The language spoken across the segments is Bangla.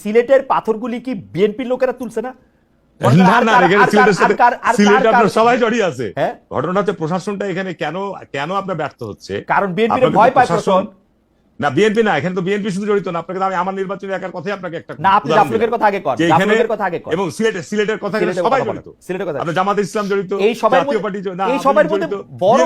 সিলেটের পাথরগুলি কি বিএনপির লোকেরা তুলছে না? না না আর- এখানে আর- সিলেটের আর- সাথে আর- আর- সিলেটে আর- আপনার সবাই জড়িয়ে আছে? ঘটনা হচ্ছে প্রশাসনটা এখানে কেন কেন আপনার ব্যর্থ হচ্ছে? কারণ বিএনপির ভয় পায় প্রশাসন- প্রশাসন না বিএনপি না এখানে তো বিএনপি শুধু জড়িত না আপনাকে আমি আমার নির্বাচনী এলাকার কথাই আপনাকে একটা না আপনি জাফলকের কথা আগে কর জাফলকের কথা আগে কর এবং সিলেটের সিলেটের কথা সবাই জড়িত। সিলেটের কথা। আপনার জামাত ইসলাম জড়িত এই সবার জাতীয় পার্টি না, এই সবার মধ্যে বড়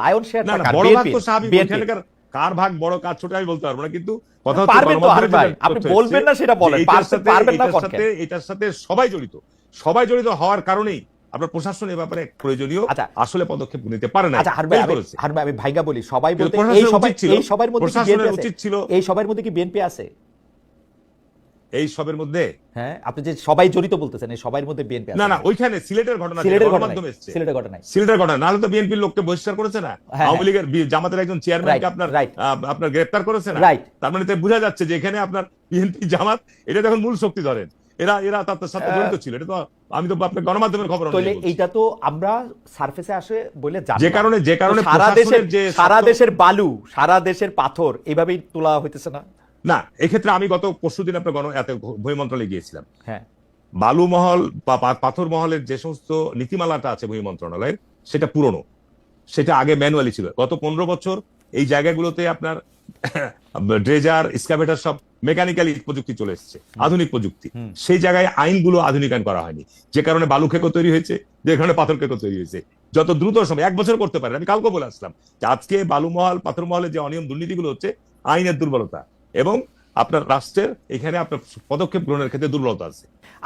লায়ন শেয়ার বড় ভাগ তো স্বাভাবিক এখানকার কার ভাগ বড় কার ছোট আমি বলতে পারব না কিন্তু কথা পারবেন তো গণমাধ্যমে ভাই, আপনি বলবেন না সেটা বলেন, এটার পারবেন- সাথে- না সাথে এটার সাথে সবাই জড়িত। সবাই জড়িত হওয়ার কারণেই আপনার প্রশাসন এ ব্যাপারে প্রয়োজনীয় আচ্ছা। আসলে পদক্ষেপ নিতে পারে না আচ্ছা হার ভাই আমি- ভাইগা বলি। সবাই বলতে এই সবাই এই সবার মধ্যে এই সবার মধ্যে কি বিএনপি আছে? এই সবের মধ্যে? হ্যাঁ আপনি যে সবাই জড়িত বলতেছেন এই সবার মধ্যে বিএনপি আছে। না না ওইখানে সিলেটের ঘটনা সিলেটের ঘটনা সিলেটের ঘটনায়। সিলেটের ঘটনা নাহলে তো বিএনপির লোককে বহিষ্কার করেছে না? হ্যাঁ, আওয়ামী লীগের জামাতের একজন চেয়ারম্যানকে আপনার. আপনার গ্রেফতার করেছে না? তার মানে তো বোঝা যাচ্ছে যে এখানে আপনার বিএনপি জামাত এটা তখন মূল শক্তি ধরেন। এরা এরা তার সাথে জড়িত ছিল এটা তো আমি তো আপনার গণমাধ্যমের খবর তাহলে এইটা তো আমরা সারফেসে আসে বলে জানি যে কারণে যে কারণে সারা দেশের যে সারা দেশের বালু সারা দেশের পাথর এইভাবেই তোলা হইতেছে না। না এক্ষেত্রে আমি গত পরশুদিন আপনার গণ এত ভূমি মন্ত্রণালয়ে গিয়েছিলাম। হ্যাঁ। বালু মহল বা পাথর মহলের যে সমস্ত নীতিমালাটা আছে ভূমি মন্ত্রণালয়ের সেটা পুরনো। সেটা আগে ম্যানুয়ালি ছিল। গত পনেরো বছর এই জায়গাগুলোতে আপনার ড্রেজার স্কাভেটার সব মেকানিক্যালি প্রযুক্তি চলে এসেছে আধুনিক প্রযুক্তি। সেই জায়গায় আইনগুলো আধুনিকায়ন করা হয়নি। যে কারণে বালু খেকো তৈরি হয়েছে যে কারণে পাথর খেকো তৈরি হয়েছে। যত দ্রুত সময় এক বছর করতে পারে আমি কালকে বলে আসলাম আজকে বালু মহল পাথর মহলের যে অনিয়ম দুর্নীতিগুলো হচ্ছে আইনের দুর্বলতা। এবং আপনার রাষ্ট্রের এখানে আপনার পদক্ষেপ গ্রহণের ক্ষেত্রে দুর্বলতা আছে।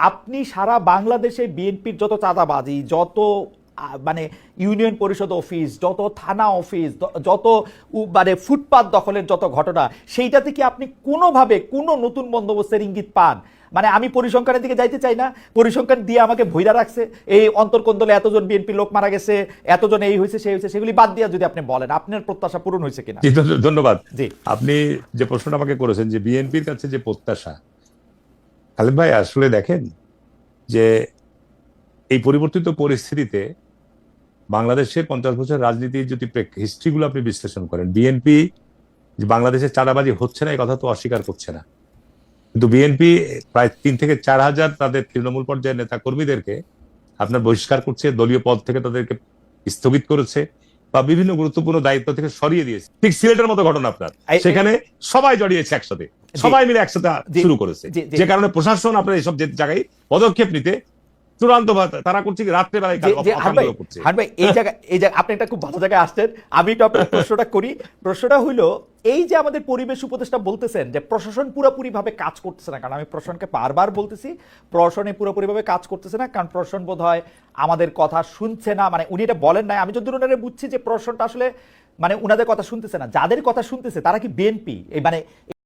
আপনি সারা বাংলাদেশে বিএনপির যত চাঁদাবাজি, যত মানে ইউনিয়ন পরিষদ অফিস যত থানা অফিস যত মানে ফুটপাত দখলের যত ঘটনা সেইটাতে কি আপনি কোনোভাবে কোনো নতুন বন্দোবস্তের ইঙ্গিত পান? মানে আমি পরিসংখ্যানের দিকে যাইতে চাই না। পরিসংখ্যান দিয়ে আমাকে ভৈরা রাখছে। এই অন্তর্কন্দলে এতজন বিএনপি লোক মারা গেছে এতজন এই হয়েছে সেই হয়েছে সেগুলি বাদ দিয়ে যদি আপনি বলেন আপনার প্রত্যাশা পূরণ হয়েছে কিনা? ধন্যবাদ। জি। আপনি যে প্রশ্নটা আমাকে করেছেন যে বিএনপির কাছে যে প্রত্যাশা খালেদ ভাই আসলে দেখেন যে এই পরিবর্তিত পরিস্থিতিতে বাংলাদেশের পঞ্চাশ বছর রাজনীতির যদি হিস্ট্রিগুলো আপনি বিশ্লেষণ করেন বিএনপি যে বাংলাদেশের চাঁদাবাজি হচ্ছে না এই কথা তো অস্বীকার করছে না। কিন্তু বিএনপি প্রায় তিন থেকে চার হাজার তাদের তৃণমূল পর্যায়ের নেতা কর্মীদেরকে আপনার বহিষ্কার করছে দলীয় পদ থেকে তাদেরকে স্থগিত করেছে বা বিভিন্ন গুরুত্বপূর্ণ দায়িত্ব থেকে সরিয়ে দিয়েছে। ঠিক সিলেটের মতো ঘটনা আপনার। সেখানে সবাই জড়িয়েছে একসাথে। সবাই মিলে একসাথে শুরু করেছে। যে কারণে প্রশাসন আপনার এইসব জায়গায় পদক্ষেপ নিতে চূড়ান্ত তারা করছে কি? রাত্রে বেলায় যে- যে হার ভাই, করছে। ভাই, এই জায়গা এই জায়গা আপনি একটা খুব ভালো জায়গায় আসছেন। আমি একটু আপনার প্রশ্নটা করি। প্রশ্নটা হইল এই যে আমাদের পরিবেশ উপদেষ্টা বলতেছেন যে প্রশাসন পুরোপুরি ভাবে কাজ করতেছে না কারণ আমি প্রশাসনকে বারবার বলতেছি প্রশাসনে পুরোপুরি ভাবে কাজ করতেছে না কারণ প্রশাসন বোধ হয় আমাদের কথা শুনছে না। মানে উনি এটা বলেন নাই। আমি যদি ওনারা বুঝছি যে প্রশাসনটা আসলে মানে উনাদের কথা শুনতেছে না। যাদের কথা শুনতেছে তারা কি বিএনপি এই মানে